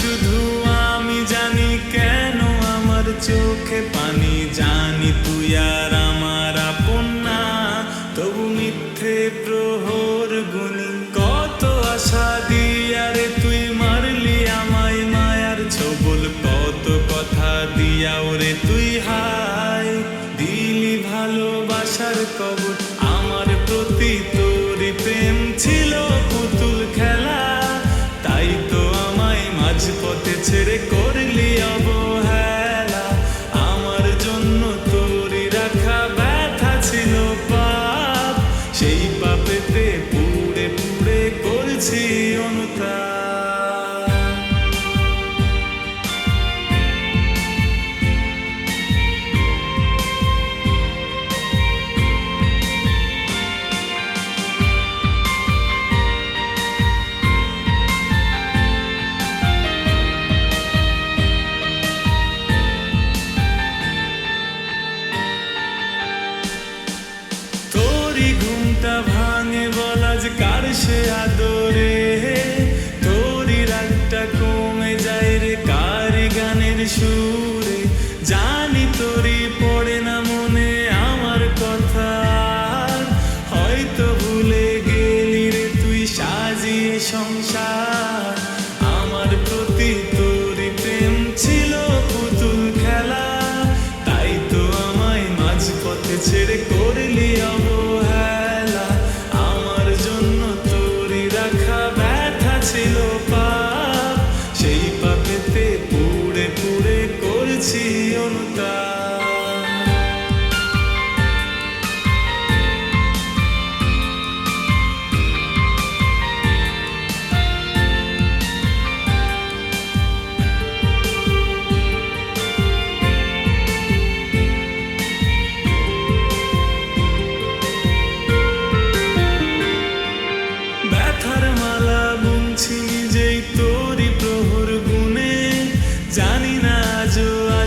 শুধু আমি জানি কেন আমার চোখে পানি। জানি তুই আর আমার আপন না, তবু মিথ্যে প্রহর গুনি কত আশা দিয়ারে তুই মারলি আমায় মায়ার ছবল। কত কথা দিয়া ওরে তুই হাই দিলি ভালোবাসার কবর, আমার প্রতি তোর প্রেম ছিল মাঝপথে ছেড়ে সে আদরে, তোরই রাগটা কমে যায় রে কার গানের সুরে? জানি তোরই পড়ে না মনে আমার কথা। হয়তো ভুলে গেলি রে তুই সাজিয়ে সংসার। করছি অনুতাপ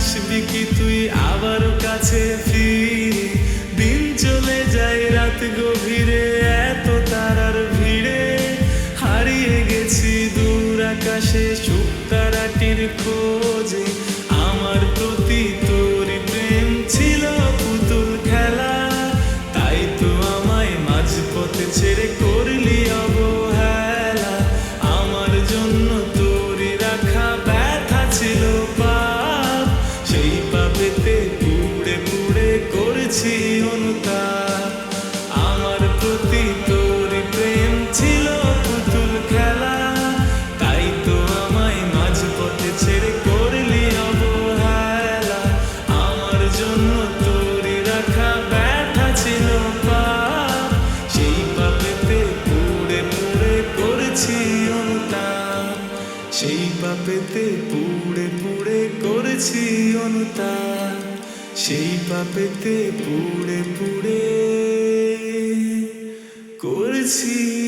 আসবি কি তুই আবার কাছে দিন চলে যায়, রাত গভীরে, এত তারার ভিড়ে। হারিয়ে গেছি দূর আকাশে শুক্তারাটির খোঁজে। আমার প্রতি তোরই প্রেম ছিল পুতুল খেলা। তাই তো আমায় মাঝপথে ছেড়ে ছেড়ে করলি আমার জন্য রাখা ছিল সেই পুড়ে সেই পুড়ে পুড়ে সেই পাপেতে পুড়ে পুড়ে করেছি